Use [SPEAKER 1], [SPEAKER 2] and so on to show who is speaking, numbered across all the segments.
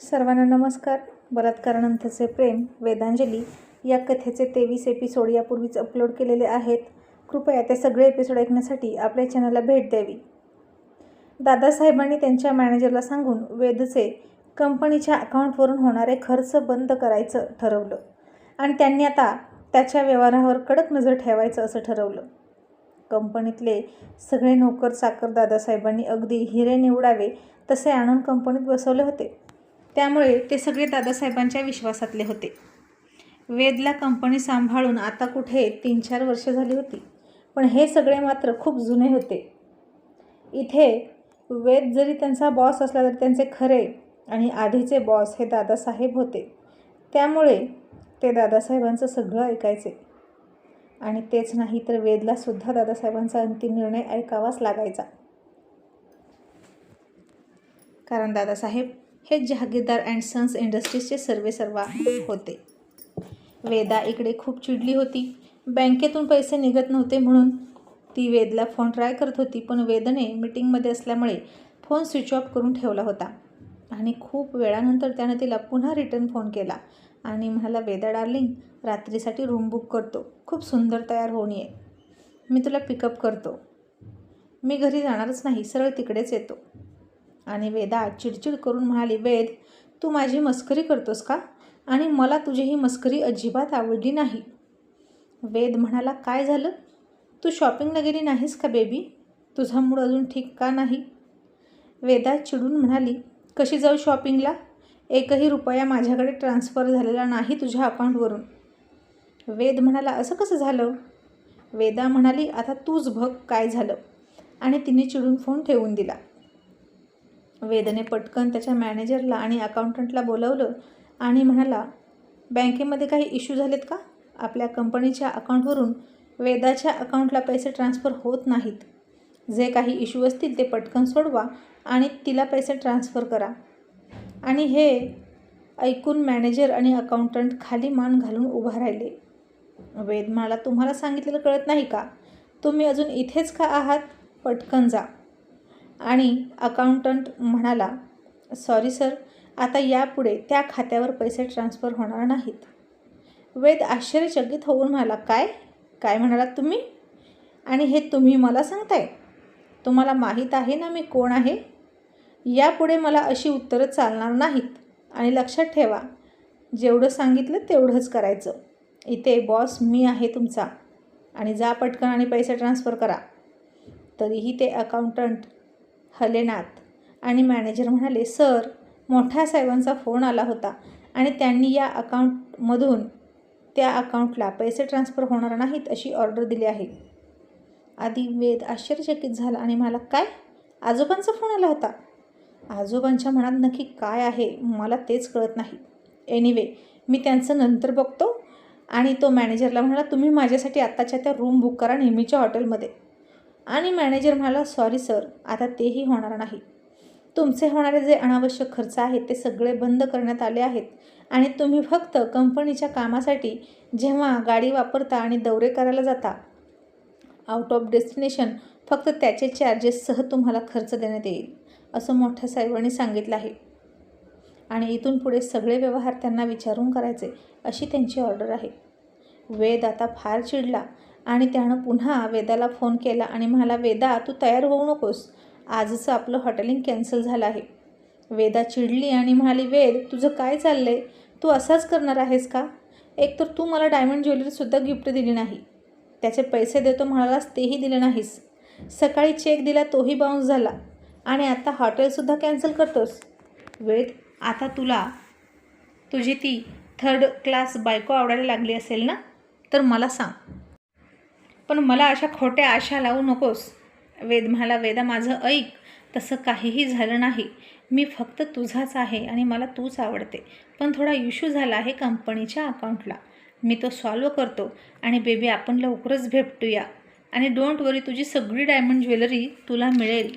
[SPEAKER 1] सर्वांना नमस्कार. बलात्कारानंतरचे प्रेम वेदांजली या कथेचे तेवीस एपिसोड यापूर्वीच अपलोड केलेले आहेत. कृपया ते सगळे एपिसोड ऐकण्यासाठी आपल्या चॅनलला भेट द्यावी. दादासाहेबांनी त्यांच्या मॅनेजरला सांगून वेदचे कंपनीच्या अकाउंटवरून होणारे खर्च बंद करायचं ठरवलं. आणि त्यांनी आता त्याच्या व्यवहारावर कडक नजर ठेवायचं असं ठरवलं. कंपनीतले सगळे नोकर चाकर दादासाहेबांनी अगदी हिरे निवडावे तसे आणून कंपनीत बसवले होते. त्यामुळे ते सगळे दादासाहेबांच्या विश्वासातले होते. वेदला कंपनी सांभाळून आता कुठे तीन चार वर्ष झाली होती पण हे सगळे मात्र खूप जुने होते. इथे वेद जरी त्यांचा बॉस असला तरी त्यांचे खरे आणि आधीचे बॉस हे दादासाहेब होते. त्यामुळे ते दादासाहेबांचं सगळं ऐकायचे. आणि तेच नाही तर वेदलासुद्धा दादासाहेबांचा अंतिम निर्णय ऐकावाच लागायचा. कारण दादासाहेब हे जहागीरदार अँड सन्स इंडस्ट्रीजचे सर्वे सर्वा होते. वेदा इकडे खूप चिडली होती. बँकेतून पैसे निघत नव्हते म्हणून ती वेदला फोन ट्राय करत होती पण वेदने मीटिंगमध्ये असल्यामुळे फोन स्विच ऑफ करून ठेवला होता. आणि खूप वेळानंतर त्यानं तिला पुन्हा रिटर्न फोन केला आणि म्हणाला वेदा डार्लिंग रात्रीसाठी रूम बुक करतो. खूप सुंदर तयार होऊन ये. मी तुला पिकअप करतो. मी घरी जाणारच नाही सरळ तिकडेच येतो. आणि वेदा चिडचिड करून म्हणाली वेद तू माझी मस्करी करतोस का? आणि मला तुझी ही मस्करी अजिबात आवडली नाही. वेद म्हणाला काय झालं? तू शॉपिंगला गेली नाहीस का बेबी? तुझा मूड अजून ठीक का नाही? वेदा चिडून म्हणाली कशी जाऊ शॉपिंगला एकही रुपया माझ्याकडे ट्रान्स्फर झालेला नाही तुझ्या अकाउंटवरून वेद म्हणाला असं कसं झालं? वेदा म्हणाली आता तूच बघ काय झालं. आणि तिने चिडून फोन ठेवून दिला. वेदने पटकन त्याच्या मॅनेजरला आणि अकाउंटंटला बोलवलं आणि म्हणाला बँकेमध्ये काही इश्यू झालेत का? आपल्या कंपनीच्या अकाउंटवरून वेदाच्या अकाउंटला पैसे ट्रान्स्फर होत नाहीत. जे काही इश्यू असतील ते पटकन सोडवा आणि तिला पैसे ट्रान्स्फर करा. आणि हे ऐकून मॅनेजर आणि अकाउंटंट खाली मान घालून उभा राहिले. वेद म्हणाला तुम्हाला सांगितलेलं कळत नाही का? तुम्ही अजून इथेच का आहात? पटकन जा. आणि अकाउंटंट म्हणाला सॉरी सर आता यापुढे त्या खात्यावर पैसे ट्रान्स्फर होणार नाहीत. वेद आश्चर्यचकित होऊन म्हणाला काय? काय म्हणालात तुम्ही? आणि हे तुम्ही मला सांगताय? तुम्हाला माहीत आहे ना मी कोण आहे? यापुढे मला अशी उत्तरं चालणार नाहीत. आणि लक्षात ठेवा जेवढं सांगितलं तेवढंच करायचं. इथे बॉस मी आहे तुमचा. आणि जा पटकन आणि पैसे ट्रान्स्फर करा. तरीही ते अकाउंटंट हलेनाथ. आणि मॅनेजर म्हणाले सर मोठ्या साहेबांचा फोन आला होता आणि त्यांनी या अकाउंटमधून त्या अकाउंटला पैसे ट्रान्स्फर होणार नाहीत अशी ऑर्डर दिली आहे. आधी वेद आश्चर्यचकित झाला. आणि मला काय? आजोबांचा फोन आला होता? आजोबांच्या मनात नक्की काय आहे मला तेच कळत नाही. एनिवे मी त्यांचं नंतर बघतो आणि तो मॅनेजरला म्हणाला तुम्ही माझ्यासाठी आत्ताच्या त्या रूम बुक करा नेहमीच्या हॉटेलमध्ये. आणि मॅनेजर म्हणाला सॉरी सर आता तेही होणार नाही. तुमचे होणारे जे अनावश्यक खर्च आहेत ते सगळे बंद करण्यात आले आहेत आणि तुम्ही फक्त कंपनीच्या कामासाठी जेव्हा गाडी वापरता आणि दौरे करायला जाता आउट ऑफ डेस्टिनेशन फक्त त्याचे चार्जेससह तुम्हाला खर्च देण्यात येईल असं मोठ्या साहेबांनी सांगितलं आहे. आणि इथून पुढे सगळे व्यवहार त्यांना विचारून करायचे अशी त्यांची ऑर्डर आहे. वेद आता फार चिडला आणि त्यानं पुन्हा वेदाला फोन केला आणि म्हणाला वेदा तू तयार होऊ नकोस. आजचं आपलं हॉटेलिंग कॅन्सल झालं आहे. वेदा चिडली आणि म्हणाली वेद तुझं काय चाललं आहे तू असाच करणार आहेस का? एक तर तू मला डायमंड ज्वेलरीसुद्धा गिफ्ट दिली नाही. त्याचे पैसे देतो म्हणालास तेही दिले नाहीस. सकाळी चेक दिला तोही बाउन्स झाला. आणि आता हॉटेलसुद्धा कॅन्सल करतोस. वेद आता तुला तुझी ती थर्ड क्लास बायको आवडायला लागली असेल ना तर मला सांग. पण मला अशा खोट्या आशा लावू नकोस. वेद म्हणाला वेदा माझं ऐक. तसं काहीही झालं नाही. मी फक्त तुझाच आहे आणि मला तूच आवडते. पण थोडा इश्यू झाला आहे कंपनीच्या अकाउंटला. मी तो सॉल्व करतो. आणि बेबी आपण लवकरच भेटूया. आणि डोंट वरी तुझी सगळी डायमंड ज्वेलरी तुला मिळेल.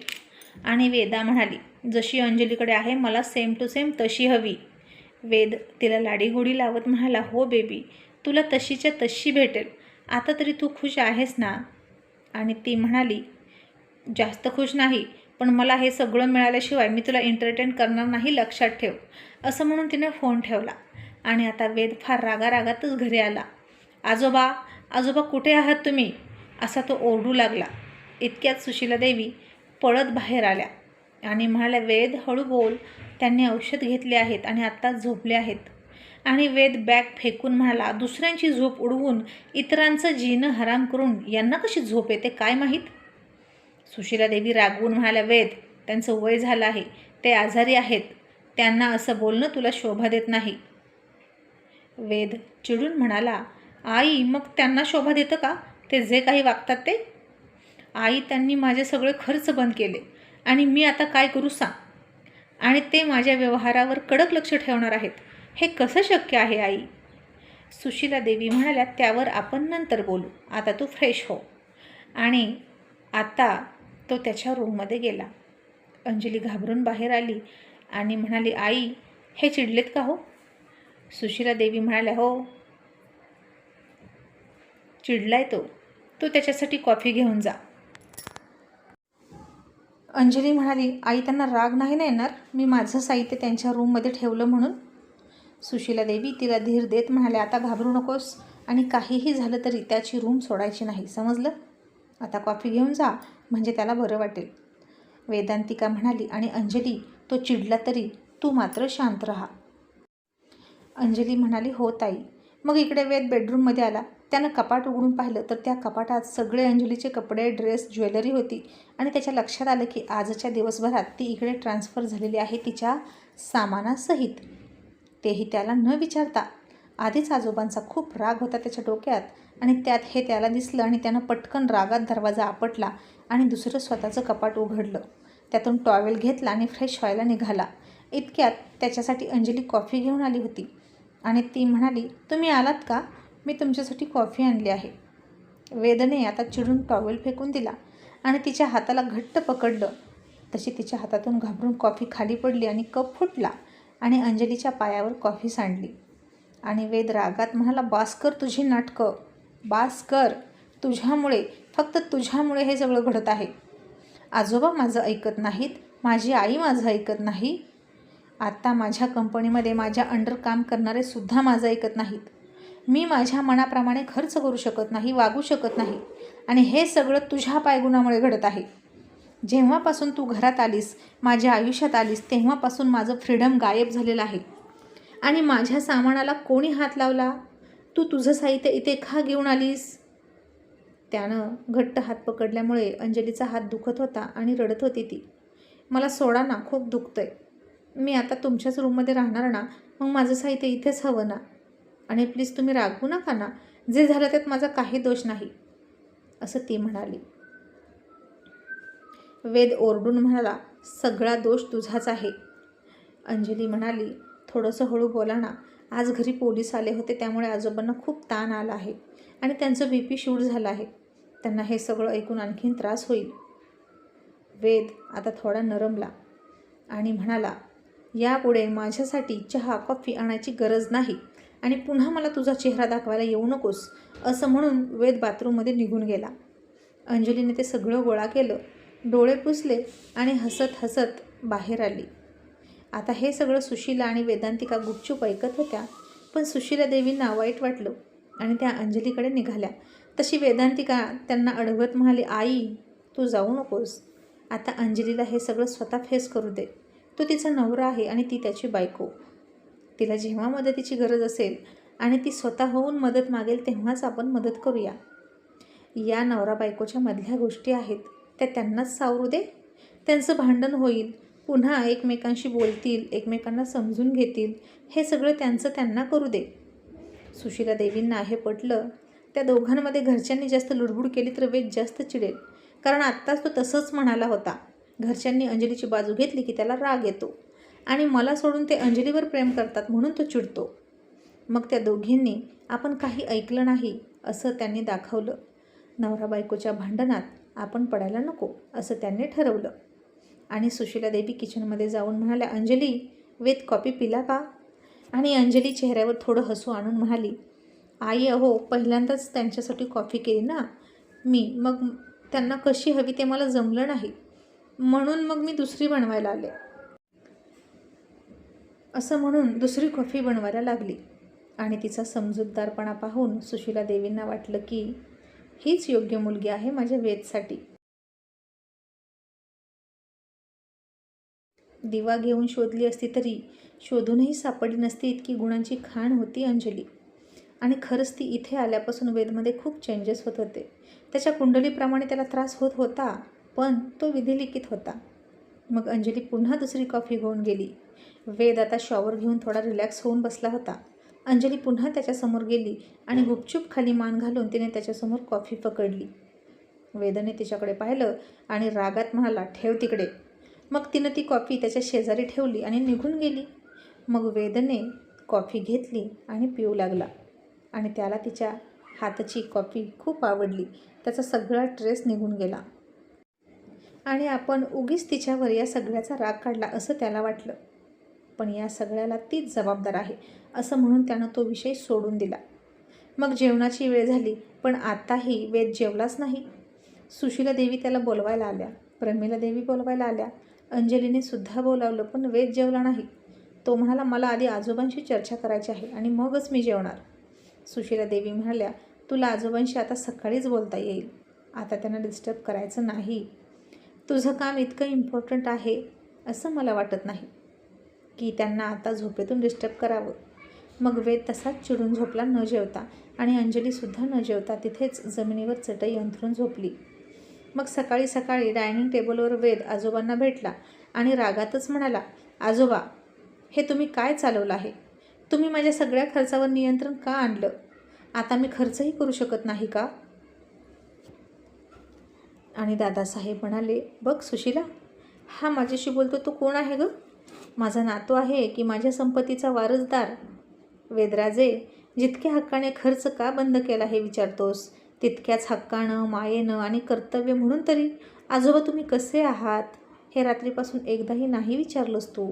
[SPEAKER 1] आणि वेदा म्हणाली जशी अंजलीकडे आहे मला सेम टू सेम तशी हवी. वेद तिला लाडीगोडी लावत म्हणाला हो बेबी तुला तशीच्या तशी भेटेल. आता तरी तू खुश आहेस ना? आणि ती म्हणाली जास्त खुश नाही पण मला हे सगळं मिळाल्याशिवाय मी तुला एंटरटेन करणार नाही लक्षात ठेव. असं म्हणून तिने फोन ठेवला. आणि आता वेद फार रागारागातच घरी आला. आजोबा आजोबा कुठे आहात तुम्ही? असा तो ओरडू लागला. इतक्यात सुशीला देवी पळत बाहेर आल्या. आणि म्हणाल्या वेद हळू बोल. त्यांनी औषध घेतले आहेत आणि आत्ता झोपले आहेत. आणि वेद बॅग फेकून म्हणाला दुसऱ्यांची झोप उडवून इतरांचं जीनं हराम करून यांना कशी झोप येते काय माहीत? सुशीला देवी रागवून म्हणाल्या वेद त्यांचं वय झालं आहे ते आजारी आहेत त्यांना असं बोलणं तुला शोभा देत नाही. वेद चिडून म्हणाला आई मग त्यांना शोभा देतं का? ते जे काही वागतात ते? आई त्यांनी माझे सगळे खर्च बंद केले आणि मी आता काय करू सांग? आणि ते माझ्या व्यवहारावर कडक लक्ष ठेवणार आहेत. हे कसं शक्य आहे आई? सुशीला देवी म्हणाल्या त्यावर आपण नंतर बोलू. आता तू फ्रेश हो. आणि आता तो त्याच्या रूममध्ये गेला. अंजली घाबरून बाहेर आली आणि म्हणाली आई हे चिडलेत का हो? सुशीला देवी म्हणाल्या हो. चिडलाय तो. तू त्याच्यासाठी कॉफी घेऊन जा. अंजली म्हणाली आई त्यांना राग नाही ना येणार? मी माझं साहित्य त्यांच्या रूममध्ये ठेवलं म्हणून सुशीला देवी तिला धीर देत म्हणाले आता घाबरू नकोस आणि काहीही झालं तरी त्याची रूम सोडायची नाही समजलं? आता कॉफी घेऊन जा म्हणजे त्याला बरं वाटेल. वेदांतिका म्हणाली आणि अंजली तो चिडला तरी तू मात्र शांत राहा. अंजली म्हणाली हो ताई. मग इकडे वेद बेडरूममध्ये आला. त्यानं कपाट उघडून पाहिलं तर त्या कपाटात सगळे अंजलीचे कपडे ड्रेस ज्वेलरी होती आणि त्याच्या लक्षात आलं की आजच्या दिवसभरात ती इकडे ट्रान्स्फर झालेली आहे तिच्या सामानासहित. तेही त्याला न विचारता. आधीच आजोबांचा खूप राग होता त्याच्या डोक्यात आणि त्यात हे त्याला दिसलं आणि त्यानं पटकन रागात दरवाजा आपटला आणि दुसरं स्वतःचं कपाट उघडलं. त्यातून टॉवेल घेतला आणि फ्रेश व्हायला निघाला. इतक्यात त्याच्यासाठी अंजली कॉफी घेऊन आली होती आणि ती म्हणाली तुम्ही आलात का? मी तुमच्यासाठी कॉफी आणली आहे. वेदने आता चिडून टॉवेल फेकून दिला आणि तिच्या हाताला घट्ट पकडलं. तशी तिच्या हातातून घाबरून कॉफी खाली पडली आणि कप फुटला. आणि अंजलीच्या पायावर कॉफी सांडली. आणि वेद रागात म्हणाला बास कर तुझी नाटकं. बास कर तुझ्यामुळे फक्त तुझ्यामुळे हे सगळं घडत आहे. आजोबा माझं ऐकत नाहीत माझी आई माझं ऐकत नाही. आत्ता माझ्या कंपनीमध्ये माझ्या अंडर काम करणारे सुद्धा माझं ऐकत नाहीत. मी माझ्या मनाप्रमाणे खर्च करू शकत नाही वागू शकत नाही. आणि हे सगळं तुझ्या पायगुणामुळे घडत आहे. जेव्हापासून तू घरात आलीस माझ्या आयुष्यात आलीस तेव्हापासून माझं फ्रीडम गायब झालेलं आहे. आणि माझ्या सामानाला कोणी हात लावला? तू तुझं साहित्य इथे का घेऊन आलीस? त्यानं घट्ट हात पकडल्यामुळे अंजलीचा हात दुखत होता आणि रडत होती ती. मला सोडा ना खूप दुखतंय. मी आता तुमच्याच रूममध्ये राहणार ना मग माझं साहित्य इथेच हवं ना? आणि प्लीज तुम्ही रागवू नका ना जे झालं त्यात माझा काही दोष नाही असं ती म्हणाली. वेद ओरडून म्हणाला सगळा दोष तुझाच आहे. अंजली म्हणाली थोडंसं हळू बोला ना. आज घरी पोलीस आले होते त्यामुळे आजोबांना खूप ताण आला आहे आणि त्यांचं बी पी शूट झालं आहे. त्यांना हे सगळं ऐकून आणखीन त्रास होईल. वेद आता थोडा नरमला आणि म्हणाला यापुढे माझ्यासाठी चहा कॉफी आणायची गरज नाही आणि पुन्हा मला तुझा चेहरा दाखवायला येऊ नकोस असं म्हणून वेद बाथरूममध्ये निघून गेला. अंजलीने ते सगळं गोळा केलं डोळे पुसले आणि हसत हसत बाहेर आली. आता हे सगळं सुशीला आणि वेदांतिका गुपचूप ऐकत होत्या पण सुशीला देवींना वाईट वाटलं आणि त्या अंजलीकडे निघाल्या. तशी वेदांतिका त्यांना अडवत म्हणाली आई तू जाऊ नकोस. आता अंजलीला हे सगळं स्वतः फेस करू दे. तो तिचा नवरा आहे आणि ती त्याची बायको. तिला जेव्हा मदतीची गरज असेल आणि ती स्वतः होऊन मदत मागेल तेव्हाच आपण मदत करूया. या नवरा बायकोच्या मधल्या गोष्टी आहेत. त्या त्यांनाच सावरू दे. त्यांचं भांडण होईल. पुन्हा एकमेकांशी बोलतील एकमेकांना समजून घेतील. हे सगळं त्यांचं त्यांना करू दे. सुशीला देवींना हे पटलं. त्या दोघांमध्ये घरच्यांनी जास्त लुडबुड केली तर वेद जास्त चिडेल. कारण आत्ताच तो तसंच म्हणाला होता. घरच्यांनी अंजलीची बाजू घेतली की त्याला राग येतो. आणि मला सोडून ते अंजलीवर प्रेम करतात म्हणून तो चिडतो. मग त्या दोघींनी आपण काही ऐकलं नाही असं त्यांनी दाखवलं. नवरा बायकोच्या भांडणात आपण पडायला नको असं त्यांनी ठरवलं. आणि सुशीला देवी किचनमध्ये जाऊन म्हणाल्या अंजली वेद कॉपी पिला का? आणि अंजली चेहऱ्यावर थोडं हसू आणून म्हणाली आई अहो पहिल्यांदाच त्यांच्यासाठी कॉफी केली ना. मी मग त्यांना कशी हवी ते मला जमलं नाही. म्हणून मग मी दुसरी बनवायला आले. असं म्हणून दुसरी कॉफी बनवायला लागली. आणि तिचा समजूतदारपणा पाहून सुशीला देवींना वाटलं की हीच योग्य मुलगी आहे माझ्या वेदसाठी. दिवा घेऊन शोधली असती तरी शोधूनही सापडली नसती इतकी गुणांची खाण होती अंजली. आणि खरंच ती इथे आल्यापासून वेदमध्ये खूप चेंजेस होत होते. त्याच्या कुंडलीप्रमाणे त्याला त्रास होत होता पण तो विधिलिखित होता. मग अंजली पुन्हा दुसरी कॉफी घेऊन गेली. वेद आता शॉवर घेऊन थोडा रिलॅक्स होऊन बसला होता. अंजली पुन्हा त्याच्यासमोर गेली आणि गुपचूप खाली मान घालून तिने त्याच्यासमोर कॉफी पकडली. वेदने तिच्याकडे पाहिलं आणि रागात म्हणाला ठेव तिकडे. मग तिनं ती कॉफी त्याच्या शेजारी ठेवली आणि निघून गेली. मग वेदने कॉफी घेतली आणि पिऊ लागला आणि त्याला तिच्या हाताची कॉफी खूप आवडली. त्याचा सगळा ट्रेस निघून गेला. आणि आपण उगीच तिच्यावर या सगळ्याचा राग काढला असं त्याला वाटलं. पण या सगळ्याला तीच जबाबदार आहे. असं म्हणून त्यानं तो विषय सोडून दिला. मग जेवणाची वेळ झाली पण आताही वेद जेवलाच नाही. सुशीला देवी त्याला बोलवायला आल्या प्रमिला देवी बोलवायला आल्या अंजलीने सुद्धा बोलावलं पण वेद जेवला नाही. तो म्हणाला मला आधी आजोबांशी चर्चा करायची आहे आणि मगच मी जेवणार. सुशीला देवी म्हणाल्या तुला आजोबांशी आता सकाळीच बोलता येईल. आता त्यांना डिस्टर्ब करायचं नाही. तुझं काम इतकं इम्पॉर्टंट आहे असं मला वाटत नाही की त्यांना आता झोपेतून डिस्टर्ब करावं. मग वेद तसाच चिडून झोपला न जेवता. आणि अंजलीसुद्धा न जेवता तिथेच जमिनीवर चटई अंथरून झोपली. मग सकाळी सकाळी डायनिंग टेबलवर वेद आजोबांना भेटला आणि रागातच म्हणाला आजोबा हे तुम्ही काय चालवलं आहे? तुम्ही माझ्या सगळ्या खर्चावर नियंत्रण का आणलं? आता मी खर्चही करू शकत नाही का? आणि दादासाहेब म्हणाले बघ सुशीला हा माझ्याशी बोलतो तो कोण आहे गं? माझा नातू आहे की माझ्या संपत्तीचा वारसदार? वेदराजे जितक्या हक्काने खर्च का बंद केला हे विचारतोस? तितक्याच हक्कानं मायेनं आणि कर्तव्य म्हणून तरी आजोबा तुम्ही कसे आहात? हे रात्रीपासून एकदाही नाही विचारलंस तू.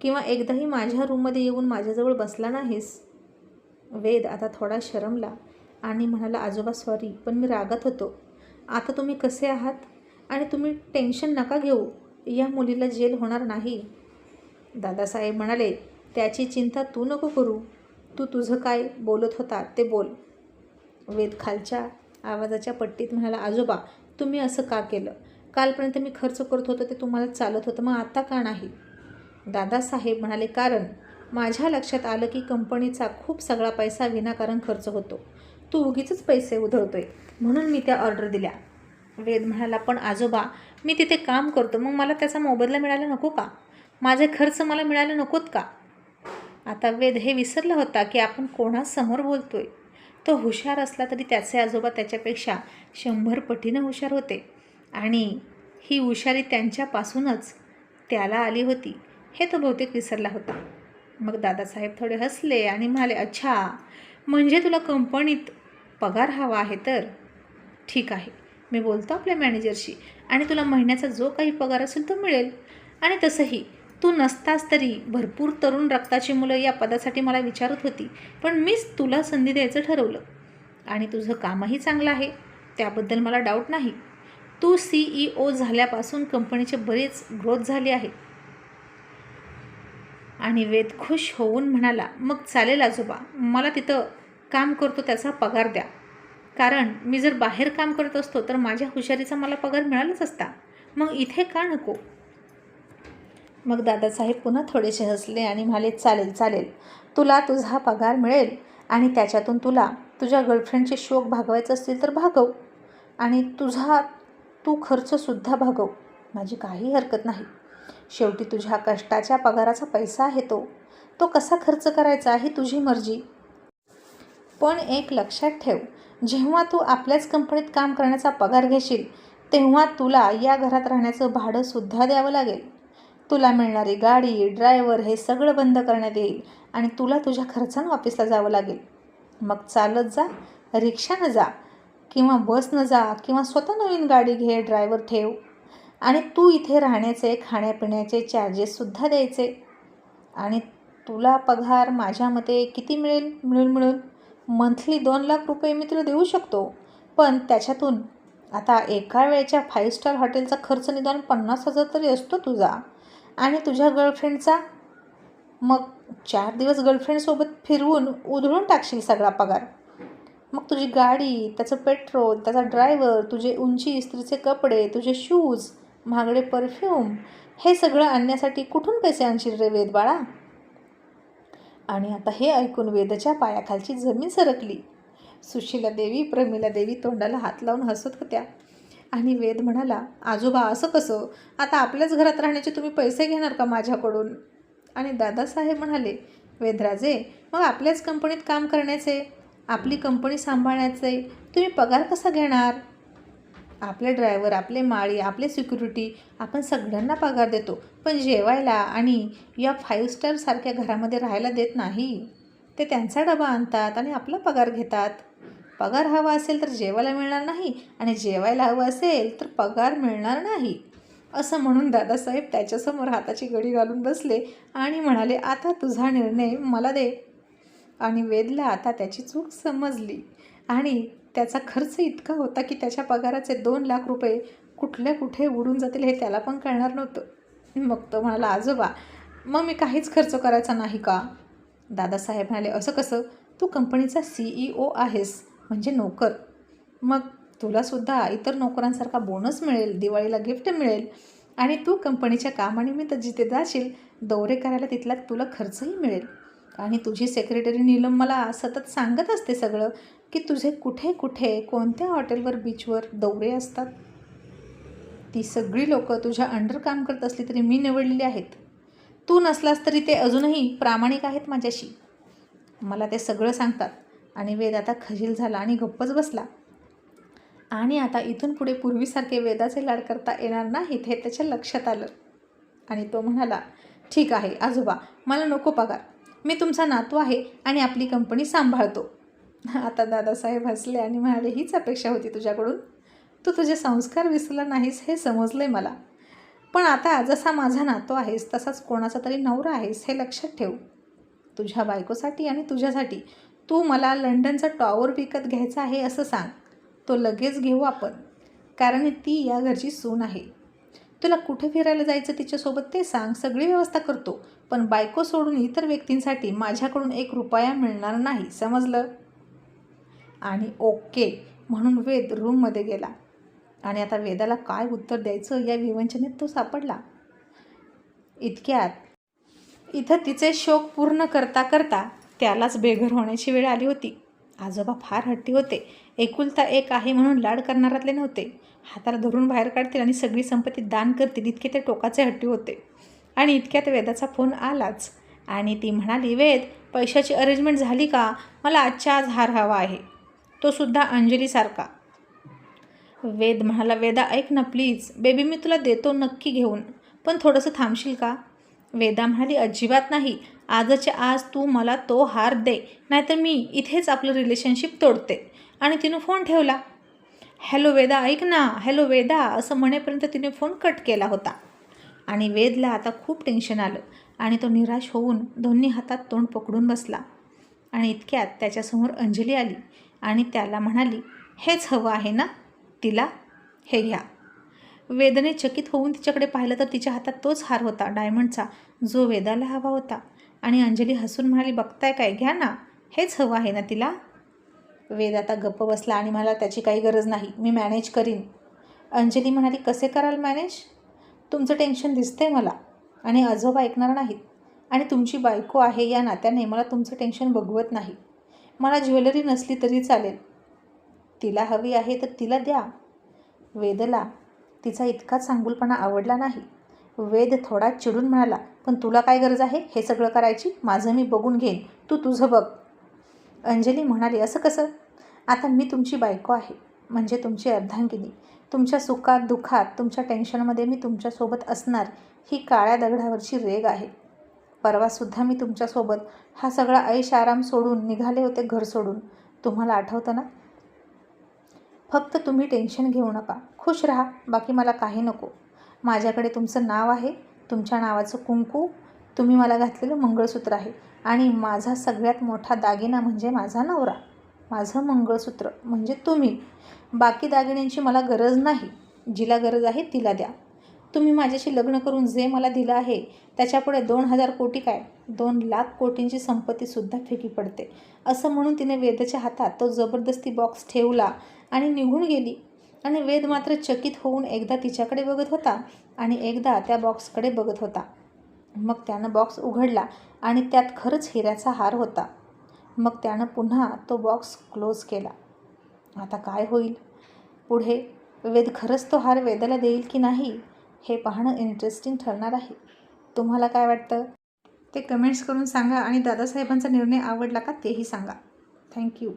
[SPEAKER 1] किंवा एकदाही माझ्या रूममध्ये येऊन माझ्याजवळ बसला नाहीस? वेद आता थोडा शरमला आणि म्हणाला आजोबा सॉरी पण मी रागात होतो. आता तुम्ही कसे आहात? आणि तुम्ही टेन्शन नका घेऊ. या मुलीला जेल होणार नाही. दादासाहेब म्हणाले त्याची चिंता तू नको करू. तू तुझं काय बोलत होता ते बोल. वेद खालच्या आवाजाच्या पट्टीत म्हणाला आजोबा तुम्ही असं का केलं? कालपर्यंत मी खर्च करत होतो ते तुम्हाला चालत होतं मग आता का नाही? दादासाहेब म्हणाले कारण माझ्या लक्षात आलं की कंपनीचा खूप सगळा पैसा विनाकारण खर्च होतो. तू उगीच पैसे उधळतोय. म्हणून मी त्या ऑर्डर दिल्या. वेद म्हणाला पण आजोबा मी तिथे काम करतो मग मला त्याचा मोबदला मिळायला नको का? माझे खर्च मला मिळायला नकोत का? आता वेद हे विसरला होता की आपण कोणासमोर बोलतोय. तो हुशार असला तरी त्याचे आजोबा त्याच्यापेक्षा शंभर पटीनं हुशार होते. आणि ही हुशारी त्यांच्यापासूनच त्याला आली होती हे तो बहुतेक विसरला होता. मग दादासाहेब थोडे हसले आणि म्हणाले अच्छा म्हणजे तुला कंपनीत पगार हवा आहे तर? ठीक आहे मी बोलतो आपल्या मॅनेजरशी आणि तुला महिन्याचा जो काही पगार असेल तो मिळेल आणि तसंही. तू नसतास तरी भरपूर तरुण रक्ताची मुलं या पदासाठी मला विचारत होती पण मीच तुला संधी द्यायचं ठरवलं. आणि तुझं कामही चांगलं आहे त्याबद्दल मला डाऊट नाही. तू सी ई ओ झाल्यापासून कंपनीचे बरेच ग्रोथ झाली आहे. आणि वेद खुश होऊन म्हणाला मग चालेल आजोबा मला तिथं काम करतो त्याचा पगार द्या. कारण मी जर बाहेर काम करत असतो तर माझ्या हुशारीचा मला पगार मिळालाच असता. मग इथे का नको? मग दादासाहेब पुन्हा थोडेसे हसले आणि म्हणाले चालेल चालेल. तुला तुझा पगार मिळेल आणि त्याच्यातून तुला तुझ्या गर्लफ्रेंडचे शोक भागवायचं असतील तर भागव आणि तुझा तू खर्चसुद्धा भागव. माझी काही हरकत नाही. शेवटी तुझ्या कष्टाच्या पगाराचा पैसा आहे तो. तो कसा खर्च करायचा ही तुझी मर्जी. पण एक लक्षात ठेव जेव्हा तू आपल्याच कंपनीत काम करण्याचा पगार घेशील तेव्हा तुला या घरात राहण्याचं भाडंसुद्धा द्यावं लागेल. तुला मिळणारी गाडी ड्रायव्हर हे सगळं बंद करण्यात येईल आणि तुला तुझ्या खर्चानं ऑफिसला जावं लागेल. मग चालत जा रिक्षानं जा किंवा बसनं जा किंवा स्वतः नवीन गाडी घे ड्रायव्हर ठेव. आणि तू इथे राहण्याचे खाण्यापिण्याचे चार्जेससुद्धा द्यायचे. आणि तुला पगार माझ्या मते किती मिळेल? मिळून मिळून मंथली दोन लाख रुपये मी तुला देऊ शकतो. पण त्याच्यातून आता एका वेळच्या फाईव्ह स्टार हॉटेलचा खर्च निदान पन्नास हजार तरी असतो तुझा. आणि तुझ्या गर्लफ्रेंडचा? मग चार दिवस गर्लफ्रेंडसोबत फिरवून उधळून टाकशील सगळा पगार. मग तुझी गाडी त्याचं पेट्रोल त्याचा ड्रायव्हर तुझे उंची इस्त्रीचे कपडे तुझे शूज महागडे परफ्यूम हे सगळं आणण्यासाठी कुठून पैसे आणशील रे वेद बाळा? आणि आता हे ऐकून वेदच्या पायाखालची जमीन सरकली. सुशीला देवी प्रमिला देवी तोंडाला हात लावून हसत होत्या. आणि वेद म्हणाला आजोबा असं कसं? आता आपल्याच घरात राहण्याचे तुम्ही पैसे घेणार का माझ्याकडून? आणि दादासाहेब म्हणाले वेदराजे मग आपल्याच कंपनीत काम करण्याचे आपली कंपनी सांभाळण्याचे तुम्ही पगार कसा घेणार? आपले ड्रायव्हर आपले माळी आपले सिक्युरिटी आपण सगळ्यांना पगार देतो पण जेवायला आणि या फाईव्ह स्टारसारख्या घरामध्ये राहायला देत नाही. ते त्यांचा डबा आणतात आणि आपला पगार घेतात. पगार हवा असेल तर जेवायला मिळणार नाही आणि जेवायला हवं असेल तर पगार मिळणार नाही. असं म्हणून दादासाहेब त्याच्यासमोर हाताची गडी घालून बसले आणि म्हणाले आता तुझा निर्णय मला दे. आणि वेदला आता त्याची चूक समजली आणि त्याचा खर्च इतका होता की त्याच्या पगाराचे दोन लाख रुपये कुठल्या कुठे उडून जातील हे त्याला पण कळणार नव्हतं. मग तो म्हणाला आजोबा मग मी काहीच खर्च करायचा नाही का? दादासाहेब म्हणाले असं कसं? तू कंपनीचा सी ई ओ आहेस. म्हणजे नोकर. मग तुलासुद्धा इतर नोकरांसारखा बोनस मिळेल दिवाळीला गिफ्ट मिळेल आणि तू कंपनीच्या कामानिमित्त जिथे जाशील दौरे करायला तिथला तुला खर्चही मिळेल. आणि तुझी सेक्रेटरी नीलम मला सतत सांगत असते सगळं की तुझे कुठे कुठे कोणत्या हॉटेलवर बीचवर दौरे असतात. ती सगळी लोक तुझ्या अंडर काम करत असली तरी मी निवडलेली आहेत. तू नसलास तरी ते अजूनही प्रामाणिक आहेत माझ्याशी. मला ते सगळं सांगतात. आणि वेद आता खजील झाला आणि गप्पच बसला. आणि आता इथून पुढे पूर्वीसारखे वेदाचे लाड करता येणार नाहीत हे त्याच्या लक्षात आलं. आणि तो म्हणाला ठीक आहे आजोबा मला नको पगार. मी तुमचा नातू आहे आणि आपली कंपनी सांभाळतो. आता दादासाहेब हसले आणि म्हणाले हीच अपेक्षा होती तुझ्याकडून. तू तुझे संस्कार विसरला नाहीस हे समजले मला. पण आता जसा माझा नातू आहेस तसाच कोणाचा तरी नवरा आहेस हे लक्षात ठेव. तुझ्या बायकोसाठी आणि तुझ्यासाठी तू मला लंडनचा टॉवर विकत घ्यायचा आहे असं सांग. तो लगेच घेऊ आपण. कारण ती या घरची सून आहे. तुला कुठे फिरायला जायचं तिच्यासोबत ते सांग. सगळी व्यवस्था करतो. पण बायको सोडून इतर व्यक्तींसाठी माझ्याकडून एक रुपया मिळणार नाही. समजलं? आणि ओके. म्हणून वेद रूममध्ये गेला. आणि आता वेदाला काय उत्तर द्यायचं या विवंचनेत तो सापडला. इतक्यात इथं तिचे शोक पूर्ण करता करता त्यालाच बेघर होण्याची वेळ आली होती. आजोबा फार हट्टी होते. एकुलता एक आहे म्हणून लाड करणारातले नव्हते. हाताला धरून बाहेर काढतील आणि सगळी संपत्ती दान करतील इतके ते टोकाचे हट्टी होते. आणि इतक्यात वेदाचा फोन आलाच. आणि ती म्हणाली वेद पैशाची अरेंजमेंट झाली का? मला आजच्या आज हार हवा आहे. तो सुद्धा अंजलीसारखा. वेद म्हणाला वेदा ऐक ना प्लीज. बेबी मी तुला देतो नक्की घेऊन. पण थोडंसं थांबशील का? वेदा म्हणाली अजिबात नाही. आजच्या आज तू मला तो हार दे नाहीतर मी इथेच आपलं रिलेशनशिप तोडते. आणि तिनं फोन ठेवला. हॅलो वेदा ऐक ना. हॅलो वेदा असं म्हणेपर्यंत तिने फोन कट केला होता. आणि वेदला आता खूप टेन्शन आलं आणि तो निराश होऊन दोन्ही हातात तोंड पकडून बसला. आणि इतक्यात त्याच्यासमोर अंजली आली आणि त्याला म्हणाली हेच हवं आहे ना? तिला हे घ्या. वेदने चकित होऊन तिच्याकडे पाहिलं तर तिच्या हातात तोच हार होता डायमंडचा जो वेदाला हवा होता. आणि अंजली हसून म्हणाली बघताय काय? घ्या ना. हेच हवं आहे ना तिला? वेद आता गप्प बसला आणि मला त्याची काही गरज नाही. मी मॅनेज करीन. अंजली म्हणाली कसे कराल मॅनेज? तुमचं टेन्शन दिसतंय मला आणि आजोबा ऐकणार नाहीत. आणि तुमची बायको आहे या नात्याने मला तुमचं टेन्शन बघवत नाही. मला ज्वेलरी नसली तरी चालेल. तिला हवी आहे तर तिला द्या. वेदला तिचा इतका चांगुलपणा आवडला नाही. वेद थोडा चिडून म्हणाला पण तुला काय गरज आहे? हे सगळं करायची? माझं मी बघून घेईन. तू तुझं बघ. अंजली म्हणाली असं कसं? आता मी तुमची बायको आहे म्हणजे तुमची अर्धांगिनी. तुमच्या सुखात दुःखात तुमच्या टेन्शनमध्ये मी तुमच्यासोबत असणार. ही काळ्या दगडावरची रेग आहे. परवासुद्धा मी तुमच्यासोबत हा सगळा ऐश आराम सोडून निघाले होते घर सोडून. तुम्हाला आठवतं ना? फक्त तुम्ही टेन्शन घेऊ नका. खुश राहा. बाकी मला काही नको. माझ्याकडे तुमचं नाव आहे तुमच्या नावाचं कुंकू तुम्ही मला घातलेलं मंगळसूत्र आहे. आणि माझा सगळ्यात मोठा दागिना म्हणजे माझा नवरा. माझं मंगळसूत्र म्हणजे तुम्ही. बाकी दागिन्यांची मला गरज नाही. जिला गरज आहे तिला द्या. तुम्ही माझ्याशी लग्न करून जे मला दिलं आहे त्याच्यापुढे दोन हजार कोटी काय? दोन लाख कोटींची संपत्तीसुद्धा फिकी पडते. असं म्हणून तिने वेदच्या हातात तो जबरदस्ती बॉक्स ठेवला आणि निघून गेली. आणि वेद मात्र चकित होऊन एकदा तिच्याकडे बघत होता आणि एकदा त्या बॉक्सकडे बघत होता. मग त्यानं बॉक्स उघडला आणि त्यात खरंच हिऱ्याचा हार होता. मग त्यानं पुन्हा तो बॉक्स क्लोज केला. आता काय होईल? पुढे वेद खरंच तो हार वेदाला देईल की नाही हे पाहणं इंटरेस्टिंग ठरणार आहे. तुम्हाला काय वाटतं? ते कमेंट्स करून सांगा आणि दादासाहेबांचा निर्णय आवडला का तेही सांगा. थँक्यू